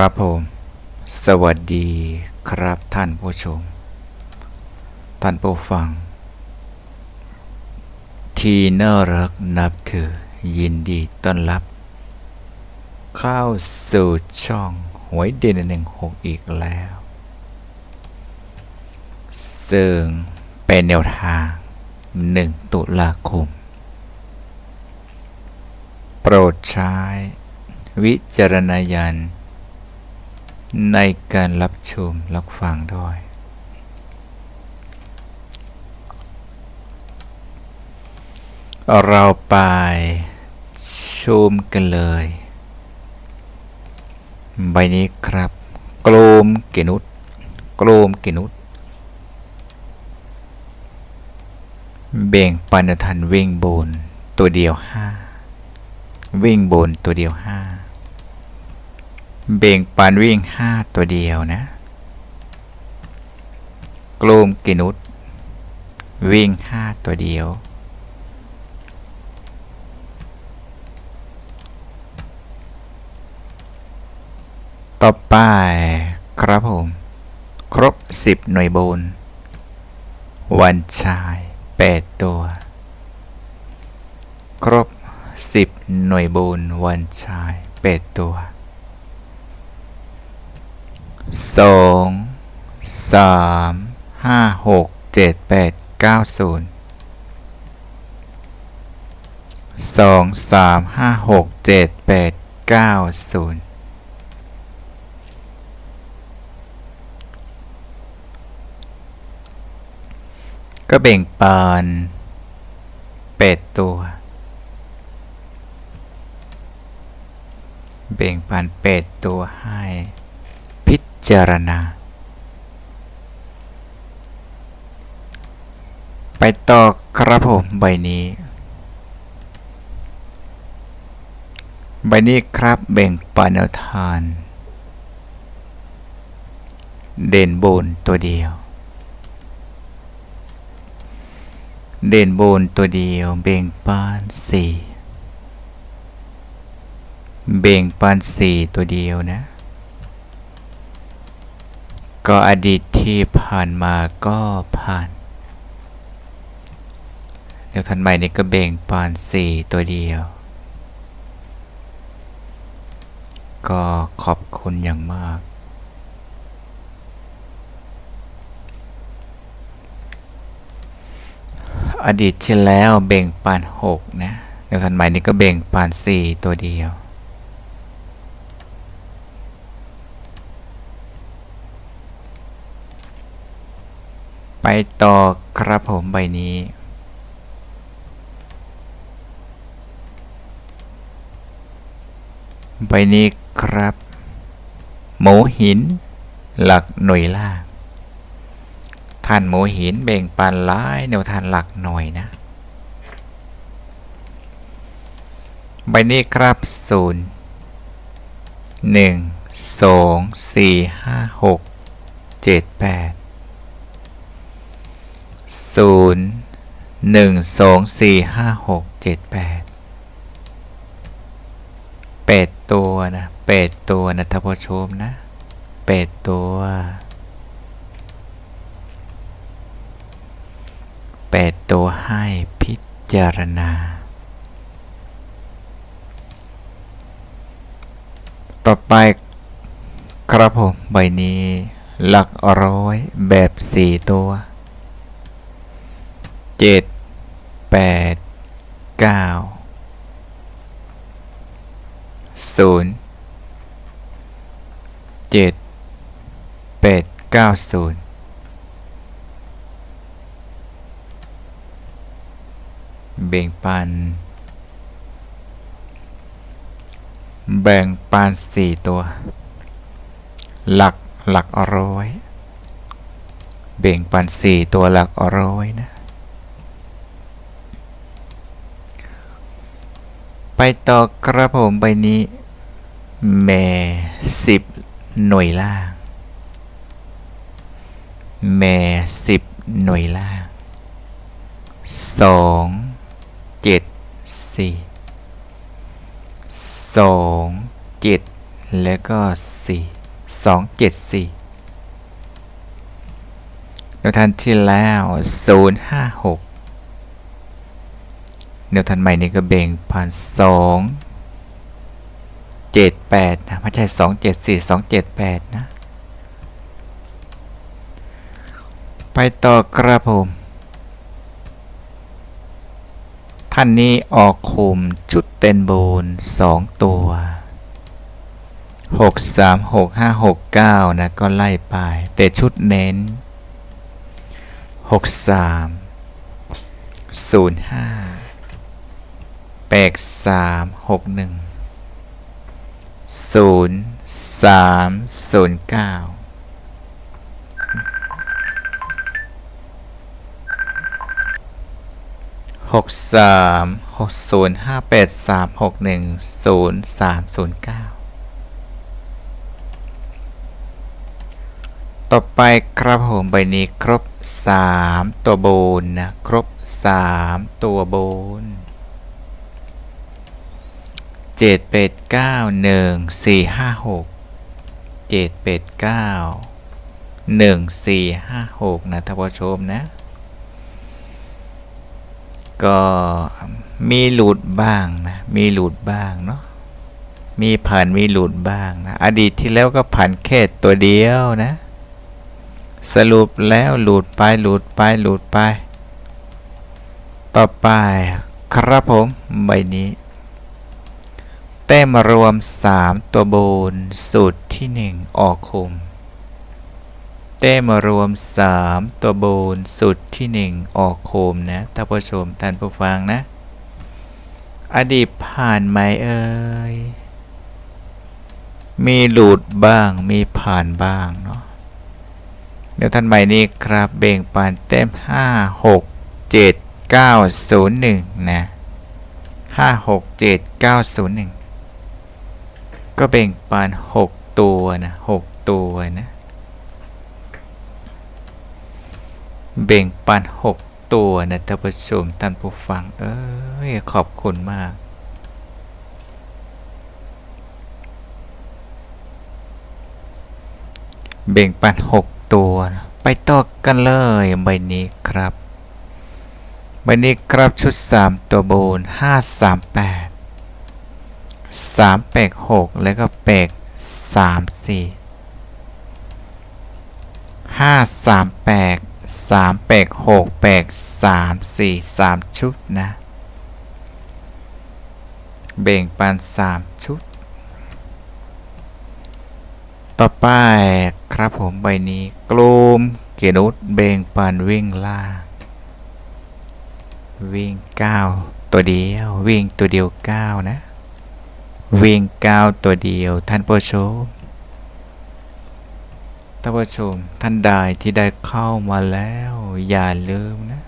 ครับผม สวัสดีครับท่านผู้ชม ท่านผู้ฟัง ที่น่ารักนับถือ ยินดีต้อนรับ เข้าสู่ช่องหวยเด่นหนึ่งหกอีกแล้ว ซึ่งเป็นแนวทางหนึ่งตุลาคม โปรดใช้วิจารณญาณ ในการรับชม รับฟังด้วย เราไปชมกันเลย ใบนี้ครับกลมเกนุดกลมเกนุดเบ่งปันทันวิ่งบนตัวเดียวห้าวิ่งบนตัวเดียวห้า เบ่งปันวิ่งห้าตัวเดียวนะ กลุ่มกินุดวิ่งห้าตัวเดียว ต่อไปครับผม ครบสิบหน่วยโบน วันชายแปดตัว ครบสิบหน่วยโบนวันชายแปดตัว สองสามห้าหกเจ็ดแปดเก้าศูนย์สองสามห้าหกเจ็ดแปดเก้าศูนย์ก็แบ่งปานเป็ดตัวแบ่งปันเป็ดตัวให้ จารณา ไปต่อครับผมใบนี้ ใบนี้ครับแบ่งปันทาน เด่นบนตัวเดียวเด่นบนตัวเดียว เบ่งปานสี่เบ่งปานสี่ตัวเดียวนะ ก็อดีตที่ผ่านมาก็ผ่าน เดี๋ยวทันใหม่นี้ก็เบ่งปานสี่ตัวเดียว ก็ขอบคุณอย่างมาก อดีตที่แล้วเบ่งปานหกนะ เดี๋ยวทันใหม่นี้ก็เบ่งปานสี่ตัวเดียว ไปต่อครับผมใบนี้ ใบนี้ครับ หมูหิน หลักหน่วยล่าท่านหมูหินเบ่งปันร้ายแนวทานหลักหน่วยนะ ใบนี้ครับศูนย์หนึ่งสองสี่ห้าหกเจ็ดแปด ศูนย์หนึ่งสองสี่ห้าหกเจ็ดแปดแปดตัวนะแปดตัวนะท่านผู้ชมนะแปดตัวแปดตัวให้พิจารณา ต่อไปครับผมใบนี้หลักร้อยแบบสี่ตัว เจ็ดแปดเก้าศูนย์เจ็ดแปดเก้าศูนย์แบ่งปัน แบ่งปันสี่ตัว หลักหลักร้อย แบ่งปันสี่ตัวหลักร้อยนะ ไปต่อกระผมใบนี้แม่สิบหน่วยล่างแม่สิบหน่วยล่างสองเจ็ดสี่สองเจ็ดแล้วก็สี่สองเจ็ดสี่แนวทางที่แล้วศูนย์ห้าหก แนวทางใหม่นี้ก็เบ่งผ่านสองเจ็ดแปดนะไม่ใช่สองเจ็ดสี่สองเจ็ดแปดนะ ไปต่อครับผม ท่านนี้ออกคุมจุดเต้นโบนสองตัวหกสามหกห้าหกเก้านะ ก็ไล่ไป แต่ชุดเน้นหกสามศูนย์ห้า ดสามหกหนึ่งศูนย์สามศูนย์เก้าหกสามหกศูนย์ห้าแปดสามหกหนึ่งศูนย์สามศูนย์เก้าต่อไปครับผมใบนี้ครบสามตัวโบนนะ ครบสามตัวโบน เจ็ดเป็ดเก้าหนึ่งสี่ห้าหกเจ็ดเป็ดเก้าหนึ่งสี่ห้าหกนะท่านผู้ชมนะ ก็มีหลุดบ้างนะ มีหลุดบ้างเนาะมีผ่านมีหลุดบ้างนะ อดีตที่แล้วก็ผ่านแค่ตัวเดียวนะ สรุปแล้วหลุดไปหลุดไปหลุดไป ต่อไปครับผมใบนี้ แต้มรวม 3 ตัวบน สูตรที่ 1 ออกคม แต้มรวม 3 ตัวบนสุดที่ 1 ออกโคมนะท่านผู้ชมท่านผู้ฟังนะ อดีตผ่านไหมเอ่ย มีหลุดบ้าง มีผ่านบ้างเนาะ เดี๋ยวท่านใหม่นี้ครับเบ่งปานเต็ม5 6 7 9 0 1 นะ 5 6 7 9 0 1 ก็เบ่งปาน6ตัวนะ6ตัวนะเบ่งปันหกตัวนะท่านผู้ชมท่านผู้ฟัง เอ้ย ขอบคุณมาก เบ่งปันหกตัวนะไปต่อกันเลยใบนี้ครับ ใบนี้ครับชุดสามตัวโบนห้า สามแปดหกแล้วก็แปดสามสี่ห้าสามแปดสามแปดหกแปดสามสี่สามชุดนะเบ่งปันสามชุด ต่อไปครับผมใบนี้กลุ่มเกียรนุษเบ่งปันวิ่งล่างวิ่งเก้าตัวเดียว วิ่งตัวเดียวเก้านะ วิ่งก้าตัวเดียว ท่านผู้ชม ท่านผู้ชม ท่านใดที่ได้เข้ามาแล้ว อย่าลืมนะ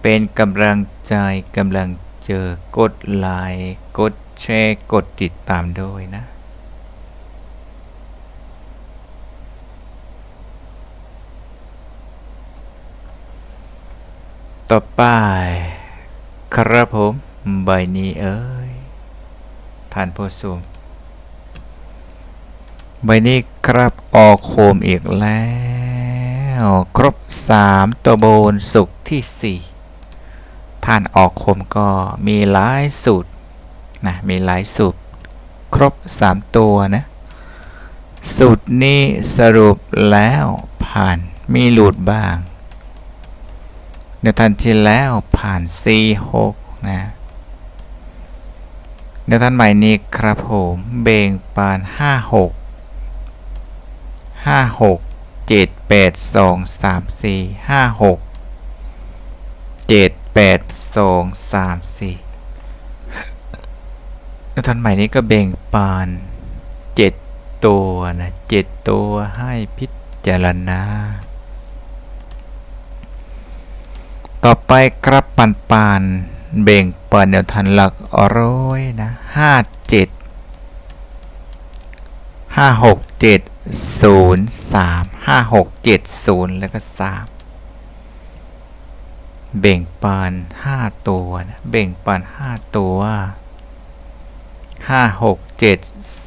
เป็นกำลังใจกำลังเจอกดไลค์กดแชร์กดติดตามด้วยนะต่อไป ครับผม ใบนี้เอ้ยท่านผู้ชมใบนี้ครับออกโคมอีกแล้ว ครบ 3 ตัวบนสุกที่ 4 ท่านออกโคมก็มีหลายสูตรนะมีหลายสูตร ครบ 3 ตัวนะสูตรนี้สรุปแล้วผ่านมีหลุดบ้างในทันที่แล้วผ่าน4 6นะ ในท่านใหม่นี้ครับผมเบ่งปาน 5 6ห้าหกเจ็ดแปดสองสามสี่ห้าหกเจ็ดแปดสองสามสี่แล้วท่านใหม่นี้ก็เบ่งปานเจ็ดตัวนะเจ็ดตัวให้พิจารณาต่อไปกรับปันปานเบ่ง ปานเดียวทันหลักร้อยนะห้าเจ็ดห้าหกเจ็ดศูนย์สามห้าหกเจ็ดศูนย์แล้วก็สามเบ่งปานห้าตัวนะเบ่งปานห้าตัวห้าหกเจ็ด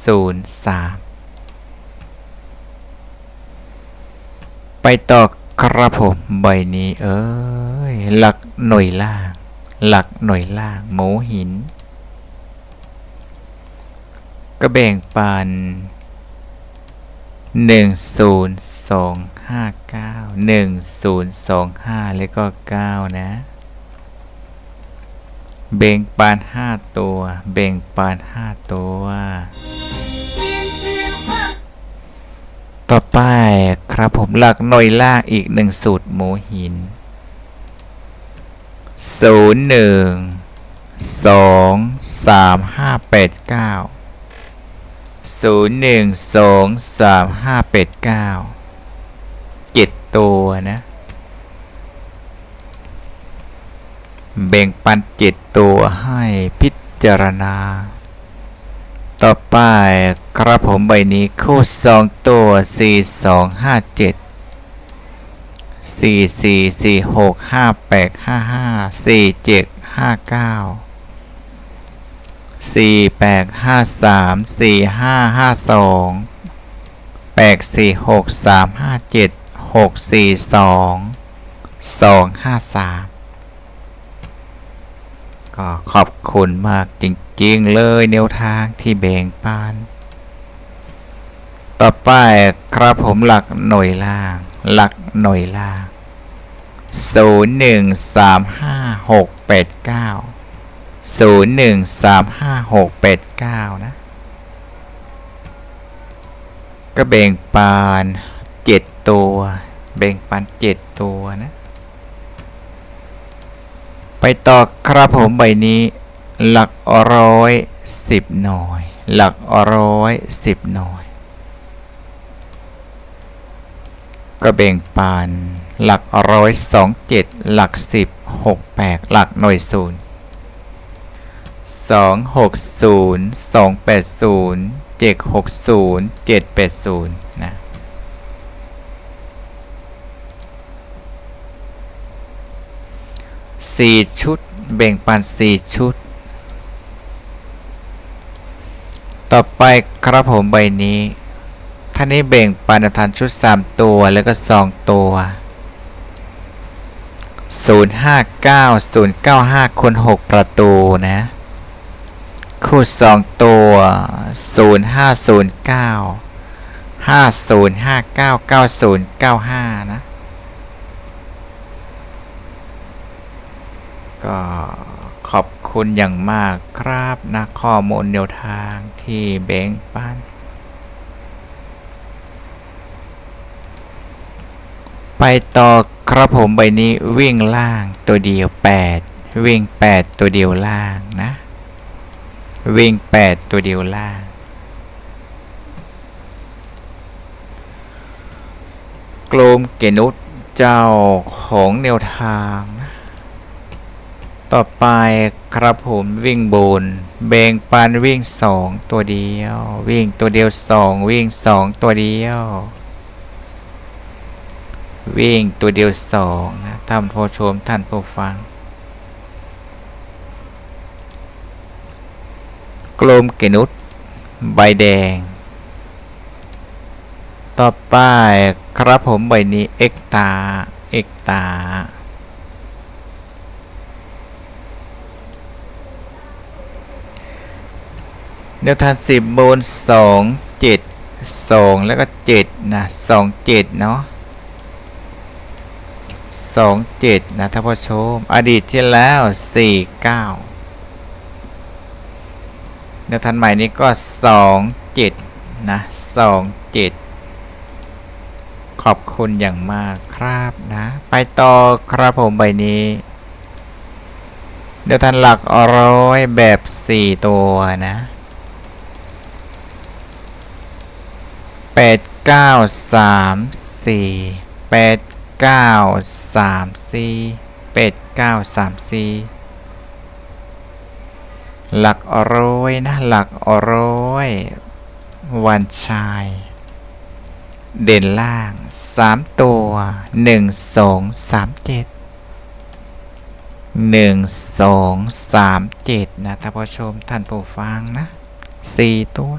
ศูนย์สามไปต่อครับผมใบนี้เอ้ยหลักหน่วยล่าง หลักหน่วยล่างหมูหิน ก็แบ่งปันหนึ่งศูนย์สองห้าเก้าหนึ่งศูนย์สองห้าแล้วก็เก้านะ เบ่งปานห้าตัว เบ่งปานห้าตัว ต่อไปครับผมหลักหน่วยล่างอีกหนึ่งสูตรหมูหิน ศูนย์หนึ่งสองสามห้าแปดเก้าศูนย์หนึ่งสองสามห้าแปดเก้าเจ็ดตัวนะ แบ่งปันเจ็ดตัวให้พิจารณา ต่อไปครับผมใบนี้คู่สองตัวสี่สองห้าเจ็ด สี่สี่สี่หกห้าแปดห้าห้าสี่เจ็ดห้าเก้าสี่แปดห้าสามสี่ห้าห้าสองแปดสี่หกสามห้าเจ็ดหกสี่สองสองห้าสามก็ขอบคุณมากจริง ๆ เลยแนวทางที่แบ่งปันต่อไปครับผมหลักหน่วยล่าง หลักหน่วยล่างศูนย์หนึ่งสามห้าหกแปดเก้าศูนะ ก็แบ่งปานเจ็ดตัวแบ่งปันเจ็ดตัวนะ ไปต่อครับผมใบนี้ หลักร้อยสิบหน่อย หลักร้อยสิบหน่อย ก็แบ่งปันหลักร้อยสองเจ็ดหลักสิบหกแปดหลักหน่วยศูนย์สองหกศูนย์สองแปดศูนย์เจ็ดหกศูนย์เจ็ดแปดศูนย์นะสี่ชุดแบ่งปันสี่ชุด ต่อไปครับผมใบนี้ ท่านนี้แบ่งปันทานชุด 3 ตัวแล้วก็ 2 ตัว 059 095คูณ6ประตูนะ คู่ 2 ตัว 0509 5059 9095 นะ ก็ขอบคุณอย่างมากครับนะข้อมูลแนวทางที่แบ่งปัน ไปต่อครับผมใบนี้วิ่งล่างตัวเดียว 8 วิ่ง 8 ตัวเดียวล่างนะ วิ่ง 8 ตัวเดียวล่าง กลมเกนุษเจ้าของแนวทางนะต่อไปครับผมวิ่งบนเบงปันวิ่งสองตัวเดียว วิ่งตัวเดียวสองวิ่งสองตัวเดียว วิ่งตัวเดียวสองนะท่านผู้ชมท่านผู้ฟัง กลมเกนุษใบแดง ต่อไปครับผมใบนี้เอกตา เอกตาแนวทางสิบบนสองเจ็ดสองแล้วก็เจ็ดนะสองเจ็ดเนาะ สองเจ็ดนะท่านผู้ชม อดีตที่แล้วสี่เก้าแนวทางใหม่นี้ก็สองเจ็ดนะสองเจ็ดขอบคุณอย่างมากครับนะ ไปต่อครับผมใบนี้เดี๋ยวท่านหลักร้อยแบบสี่ตัวนะแปดเก้าสามสี่แปด เก้าสามสี่แปดเก้าสามสี่หลักร้อยนะ หลักร้อยวันชาย เด่นล่างสามตัวหนึ่งสองสามเจ็ดหนึ่งสองสามเจ็ดนะท่านผู้ชมท่านผู้ฟังนะสี่ตัว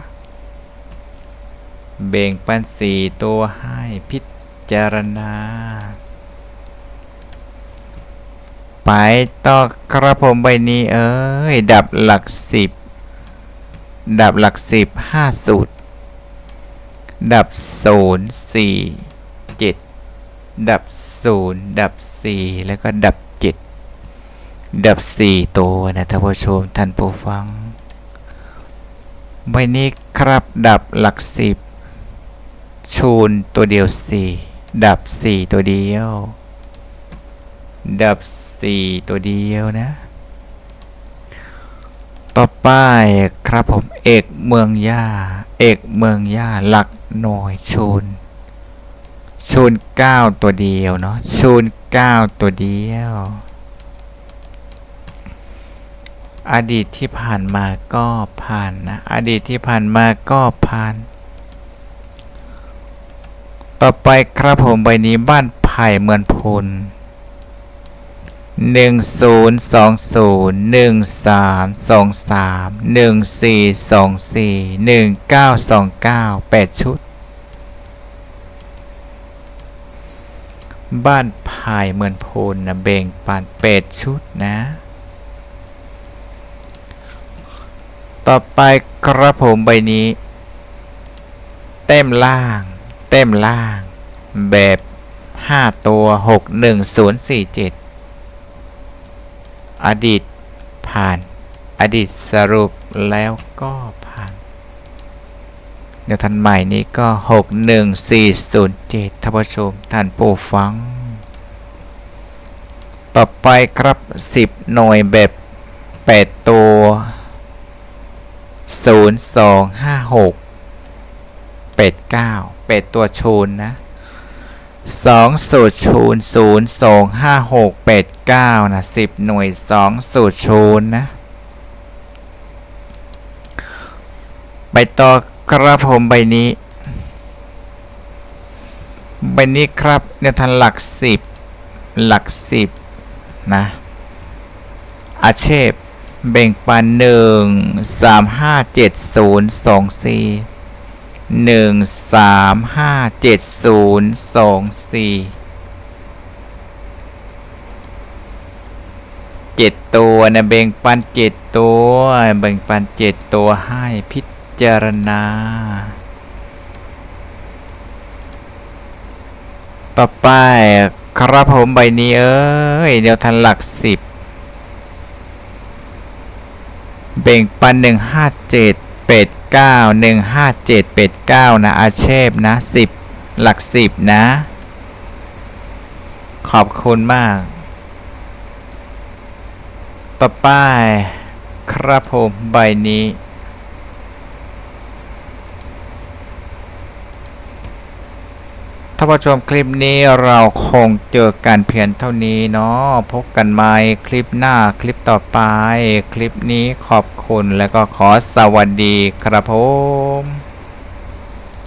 เบ่งปันสี่ตัวให้พิ จารณา ไปต่อกระผมใบนี้เอ้ย ดับหลักสิบ ดับหลักสิบห้าสูตร ดับศูนย์สี่เจ็ดดับศูนย์ดับสี่แล้วก็ดับเจ็ดดับสี่ตัวนะท่านผู้ชมท่านผู้ฟังใบนี้ครับดับหลักสิบชูนตัวเดียวสี่ ดับสี่ตัวเดียว ดับสี่ตัวเดียวนะ ต่อไปครับผม เอกเมืองย่า เอกเมืองย่า หลักหน่วยชูนชูนเก้าตัวเดียวเนาะชูนเก้าตัวเดียว อดีตที่ผ่านมาก็ผ่านนะ อดีตที่ผ่านมาก็ผ่าน ต่อไปครับผมใบนี้บ้านไผ่เมืองพลหนึ่งศูนย์สองศูนย์หนึ่งสามสองสามหนึ่งสี่สองสี่หนึ่งเก้าสองเก้าแปดชุด บ้านพายเมืองพลนะเบ่งปานเป็ดชุดนะ ต่อไปกระผมใบนี้ เต็มล่าง เต็มล่าง แบบ 5 ตัว 61047 อดีตผ่าน อดีตสรุปแล้วก็ผ่าน เดี๋ยวทันใหม่นี้ก็ 61407ท่านผู้ชมท่านผู้ฟัง ต่อไปครับ 10 หน่วยแบบ 8 ตัว 0256 89 8ตัวชูนนะ2สูตรชูน0 2 5 6 8 9นะ10หน่วย2สูตรชูนนะไปต่อกระผมใบนี้ใบนี้ครับเนี่ยทันหลัก10หลัก10นะอาเชฟแบ่งปันหนึ่งสามห้าเจ็ดศูนย์สองสี่ หนึ่งสามห้าเจ็ดศูนย์สองสี่เจ็ดตัวนะแบ่งปันเจ็ดตัวแบ่งปันเจ็ดตัวให้พิจารณา ต่อไปครับผมใบนี้เอ้ยเดี๋ยวทันหลักสิบเบ่งปันหนึ่งห้าเจ็ด เป็ดเก้าหนึ่งห้าเจ็ดเป็ดเก้านะอาเชฟนะสิบหลักสิบนะ ขอบคุณมาก ต่อไป ครับผมใบนี้ ท่านผู้ชมคลิปนี้เราคงเจอกันเพียงเท่านี้เนาะพบกันใหม่คลิปหน้าคลิปต่อไป คลิปนี้ขอบคุณและก็ขอสวัสดีครับผม